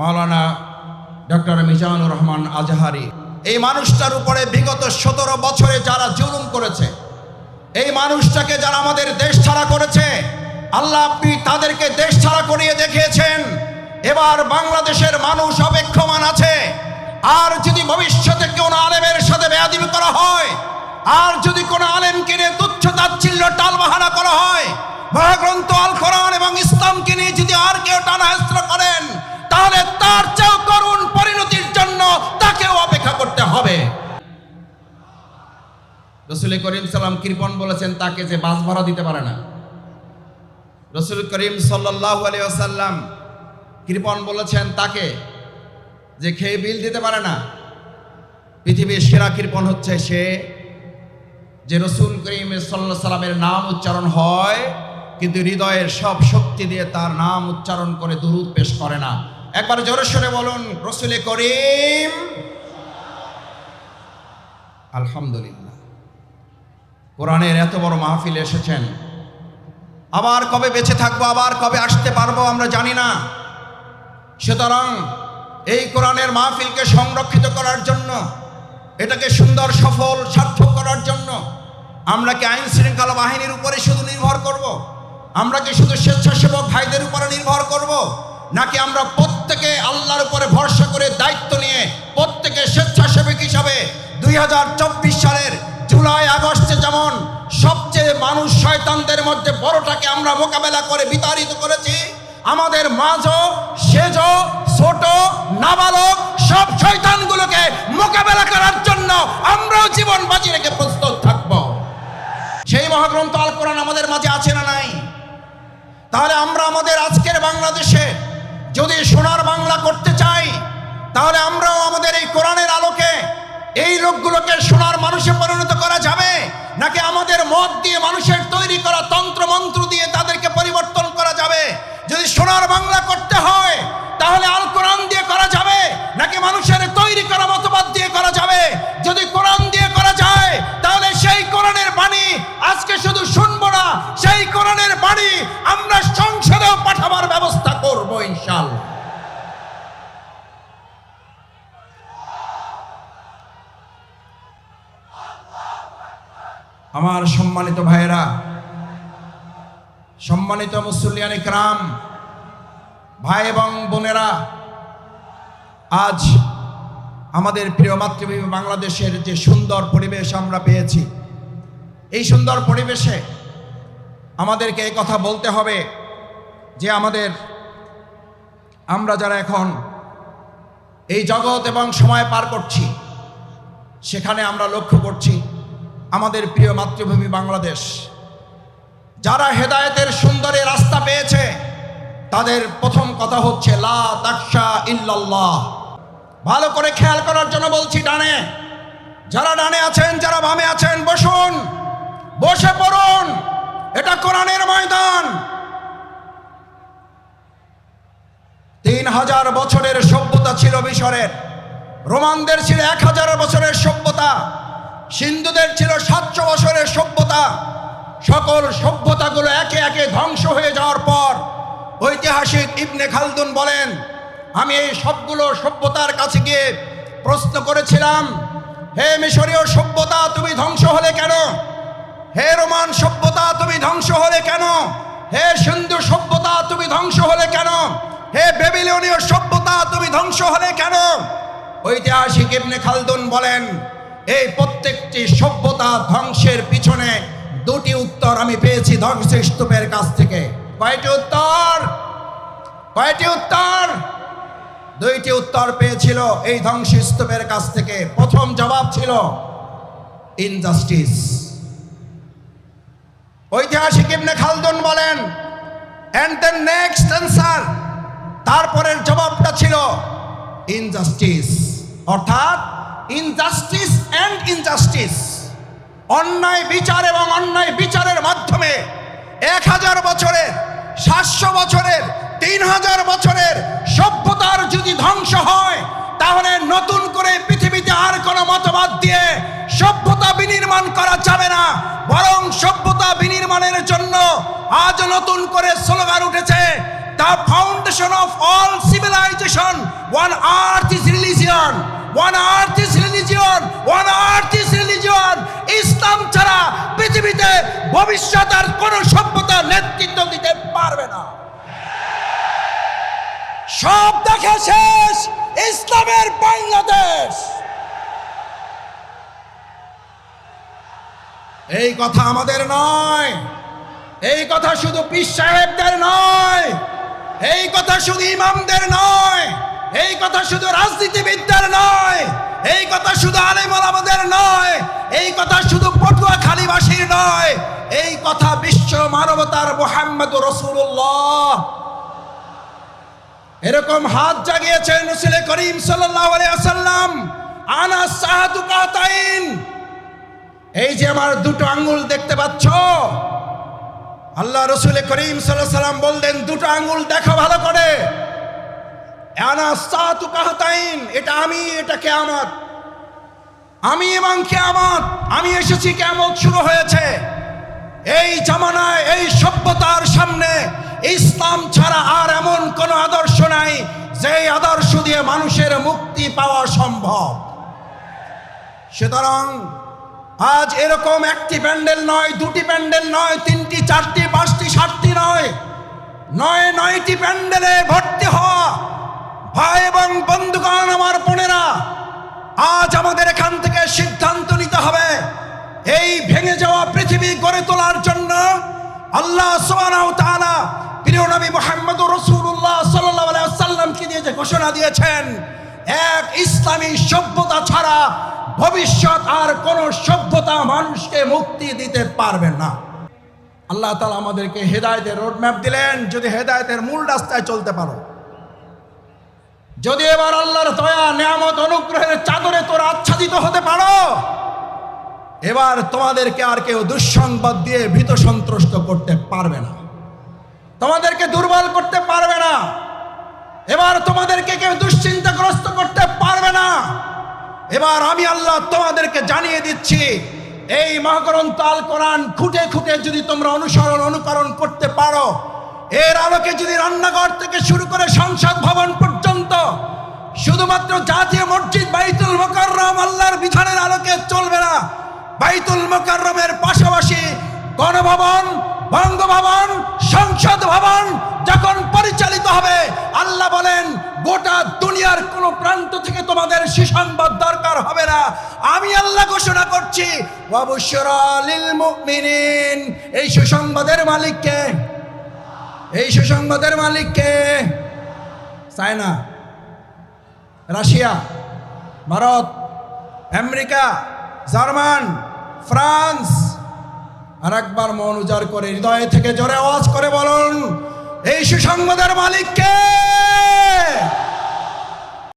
মাওলানা doctor Mizanur Rahman Azhari. এই মানুষটার উপরে বিগত সতেরো বছরে যারা জুলুম করেছে, এই মানুষটাকে যারা আমাদের দেশ ছাড়া করেছে, আল্লাহ আপনি তাদেরকে দেশ ছাড়া করিয়ে দেখিয়েছেন। এবার বাংলাদেশের মানুষ অপেক্ষমান আছে। আর যদি ভবিষ্যতে কোনো আলেমের সাথে বেয়াদিবি করা হয়, আর যদি কোনো আলেমকে নিয়ে তুচ্ছ তাচ্ছিল্য টালবাহানা করা হয়, মহাগ্রন্থ আল কোরআন এবং ইসলামকে নিয়ে যদি আর কেউ টানাহেস্ত্র করেন তাহলে তার চেয়েও করুণ পরিণতির জন্য তাকেও অপেক্ষা করতে হবে। রসুল করিম সাল্লাম কৃপন বলেছেন, তাকে যে বাস ভাড়া দিতে পারে না। রসুল করিম সাল্লাহ আলিয়াল্লাম কৃপন বলেছেন, তাকে যে খেয়ে বিল দিতে পারে না, পৃথিবীর সেরা কৃপন হচ্ছে সে যে রসুল করিম সাল্লাহ সাল্লামের নাম উচ্চারণ হয়, কিন্তু হৃদয়ের সব শক্তি দিয়ে তার নাম উচ্চারণ করে দুরুদ পেশ করে না। একবার জোরেশ্বরে বলুন, রসুলে করিম আলহামদুলিল্লাহ কোরআনের এত বড় মাহফিল এসেছেন আবার কবে বেঁচে থাকব, আবার কবে আসতে পারব আমরা জানি না সুতরাং এই কোরআনের মাহফিলকে সংরক্ষিত করার জন্য, এটাকে সুন্দর, সফল, সার্থক করার জন্য আমরা কি আইন শৃঙ্খলা বাহিনীর উপরে শুধু নির্ভর করব। আমরা কি শুধু স্বেচ্ছাসেবক ভাইদের উপরে নির্ভর করব। নাকি আমরা প্রত্যেকে আল্লাহর উপরে ভরসা করে দায়িত্ব নিয়ে প্রত্যেকে স্বেচ্ছাসেবক হিসাবে দুই হাজার চব্বিশ সালের জুলাই, আগস্টে যেমন সবচেয়ে মানুষ শয়তানদের মধ্যে বড়টাকে আমরা মোকাবেলা করে বিতাড়িত করেছি, আমাদের মাঝ সেজ ছোট, নাবালক সব শয়তানগুলোকে মোকাবেলা তাহলে আমরাও আমাদের এই কোরআনের আলোকে এই লোকগুলোকে সোনার মানুষে পরিণত করা যাবে? নাকি আমাদের মত দিয়ে মানুষের তৈরি করা তন্ত্র মন্ত্র দিয়ে তাদেরকে পরিবর্তন করা যাবে? যদি সোনার বাংলা করতে হয়, তাহলে আল কোরআন দিয়ে করা যাবে? নাকি মানুষের তৈরি করা মতবাদ দিয়ে করা যাবে? আমার সম্মানিত ভাইয়েরা, সম্মানিত মুসল্লিয়ান ইকরাম, ভাই এবং বোনেরা, আজ আমাদের প্রিয় মাতৃভূমি বাংলাদেশের যে সুন্দর পরিবেশ আমরা পেয়েছি, এই সুন্দর পরিবেশে আমাদেরকে এই কথা বলতে হবে যে আমাদের, আমরা যারা এখন এই জগৎ এবং সময় পার করছি, সেখানে আমরা লক্ষ্য করছি আমাদের প্রিয় মাতৃভূমি বাংলাদেশ। যারা হেদায়েতের সুন্দরে রাস্তা পেয়েছে, তাদের প্রথম কথা হচ্ছে, লা ভালো করে খেয়াল করার জন্য বলছি, ডানে। যারা ডানে আছেন, যারা বামে আছেন, বসুন। বসে পড়ুন। এটা কোরআনের ময়দান। তিন হাজার বছরের সভ্যতা ছিল মিশরের। রোমানদের ছিল এক হাজার বছরের সভ্যতা। সিন্ধুদের ছিল সাতশো বছরের সভ্যতা। সকল সভ্যতাগুলো একে একে ধ্বংস হয়ে যাওয়ার পর ঐতিহাসিক ইবনে খালদুন বলেন, আমি এই সবগুলো সভ্যতার কাছে গিয়ে প্রশ্ন করেছিলাম, হে মিশরীয় সভ্যতা তুমি ধ্বংস হলে কেন? হে রোমান সভ্যতা তুমি ধ্বংস হলে কেন? হে সিন্ধু সভ্যতা তুমি ধ্বংস হলে কেন? হে বেবিলনীয় সভ্যতা তুমি ধ্বংস হলে কেন? ঐতিহাসিক ইবনে খালদুন বলেন এই প্রত্যেকটি সভ্যতা ধ্বংসের পিছনে দুটি উত্তর আমি পেয়েছি ধ্বংসস্তূপের কাছ থেকে। কয়টি উত্তর? কয়টি উত্তর? দুইটি উত্তর পেয়েছিল এই ধ্বংসস্তূপের কাছ থেকে। প্রথম জবাব ছিল ইনজাস্টিস। ঐতিহাসিক ইবনে খালদুন বলেন অ্যান্ড দ্য নেক্সট অ্যান্সার তারপরের জবাবটা ছিল ইনজাস্টিস। অর্থাৎ ইনজাস্টিস অ্যান্ড ইনজাস্টিস অন্যায় বিচার এবং অন্যায় বিচারের মাধ্যমে এক হাজার বছরের, সাতশো বছরের, তিন হাজার বছরের সভ্যতার যদি ধ্বংস হয়, তাহলে নতুন করে পৃথিবীতে আর কোনো মতবাদ দিয়ে সভ্যতা বিনির্মাণ করা যাবে না। বরং সভ্যতা বিনির্মাণের জন্য আজ নতুন করে স্লোগান উঠেছে the foundation of all civilisation one earth is religion one earth is religion Islam ছাড়া পৃথিবীতে ভবিষ্যৎ আর কোনো সভ্যতা নেতৃত্ব দিতে পারবে না। সব দেখা শেষ। ইসলামের বাংলাদেশ। এই কথা আমাদের নয়। এই কথা শুধু পীর সাহেবদের নয়। এই কথা শুধু ইমামদের নয়। এই কথা শুধু রাজনীতিবিদদের নয়, এই কথা শুধু আলেমল আমাদের নয়, এই কথা শুধু পটুয়া খালিবাসীর নয়, এই কথা বিশ্ব মানবতার মোহাম্মদ রসুল্লাহ এরকম হাত জাগিয়েছেন রসুল করিম ওয়াসাল্লাম আনা সাহাদু কাতাইন। এই যে আমার দুটো আঙ্গুল দেখতে পাচ্ছ, আল্লাহ রসুল করিম সাল্লাহ সাল্লাম বললেন, দুটো আঙ্গুল দেখো ভালো করে। এটা আমি, এটা কেয়ামত। আমি এবং কেয়ামত, আমি এসেছি, কেয়ামত শুরু হয়েছে। এই জামানায়, এই সভ্যতার সামনে ইসলাম ছাড়া আর এমন কোন আদর্শ নাই যে আদর্শ দিয়ে মানুষের মুক্তি পাওয়া সম্ভব। সুতরাং আজ এরকম একটি প্যান্ডেল নয়, দুটি প্যান্ডেল নয়, তিনটি, চারটি, পাঁচটি, সাতটি নয় নয়, নয়টি প্যান্ডেলে ভর্তি হওয়া ভাই এবং বন্ধুগণ আমার বোনেরা আজ আমাদের এখান থেকে সিদ্ধান্ত নিতে হবে। এই ভেঙে যাওয়া পৃথিবী গড়ে তোলার জন্য আল্লাহ তাআলা প্রিয় নবী মুহাম্মদ আলাইহি ওয়াসাল্লামকে দিয়ে যে ঘোষণা দিয়েছেন, এক ইসলামী সভ্যতা ছাড়া ভবিষ্যৎ আর কোন সভ্যতা মানুষকে মুক্তি দিতে পারবে না। আল্লাহ তাআলা আমাদেরকে হেদায়েতের রোডম্যাপ দিলেন। যদি হেদায়েতের মূল রাস্তায় চলতে পারো যদি এবার আল্লাহর দয়া, নিয়ামত, অনুগ্রহের চাদরে তোরা আচ্ছাদিত হতে পারো, এবার তোমাদেরকে আর কেউ দুঃসংবাদ দিয়ে ভীত সন্ত্রস্ত করতে পারবে না। তোমাদেরকে দুর্বল করতে পারবে না। এবার তোমাদেরকে কেউ দুশ্চিন্তাগ্রস্ত করতে পারবে না। এবার আমি আল্লাহ তোমাদেরকে জানিয়ে দিচ্ছি, এই মহাগ্রন্থ আল কোরআন খুঁটে খুঁটে যদি তোমরা অনুসরণ, অনুকরণ করতে পারো, এর আলোকে যদি রান্নাঘর থেকে শুরু করে সংসদ ভবন পর্যন্ত শুধুমাত্র জাতীয় মসজিদ বাইতুল মোকাররম আল্লাহর বিধানের আলোকে চলবে না। বাইতুল মোকাররমের পাশাপাশি গণভবন, বঙ্গভবন, সংসদ ভবন যখন পরিচালিত হবে, আল্লাহ বলেন, গোটা দুনিয়ার কোন প্রান্ত থেকে তোমাদের সুসংবাদ দরকার হবে না। আমি আল্লাহ ঘোষণা করছি এই সুসংবাদের মালিককে এই সুসংবাদের মালিককে China. Russia, Bharat, America, German, France. আর একবার মন উজাড় করে হৃদয় থেকে জোরে আওয়াজ করে বলুন, এই সুসংবাদের মালিককে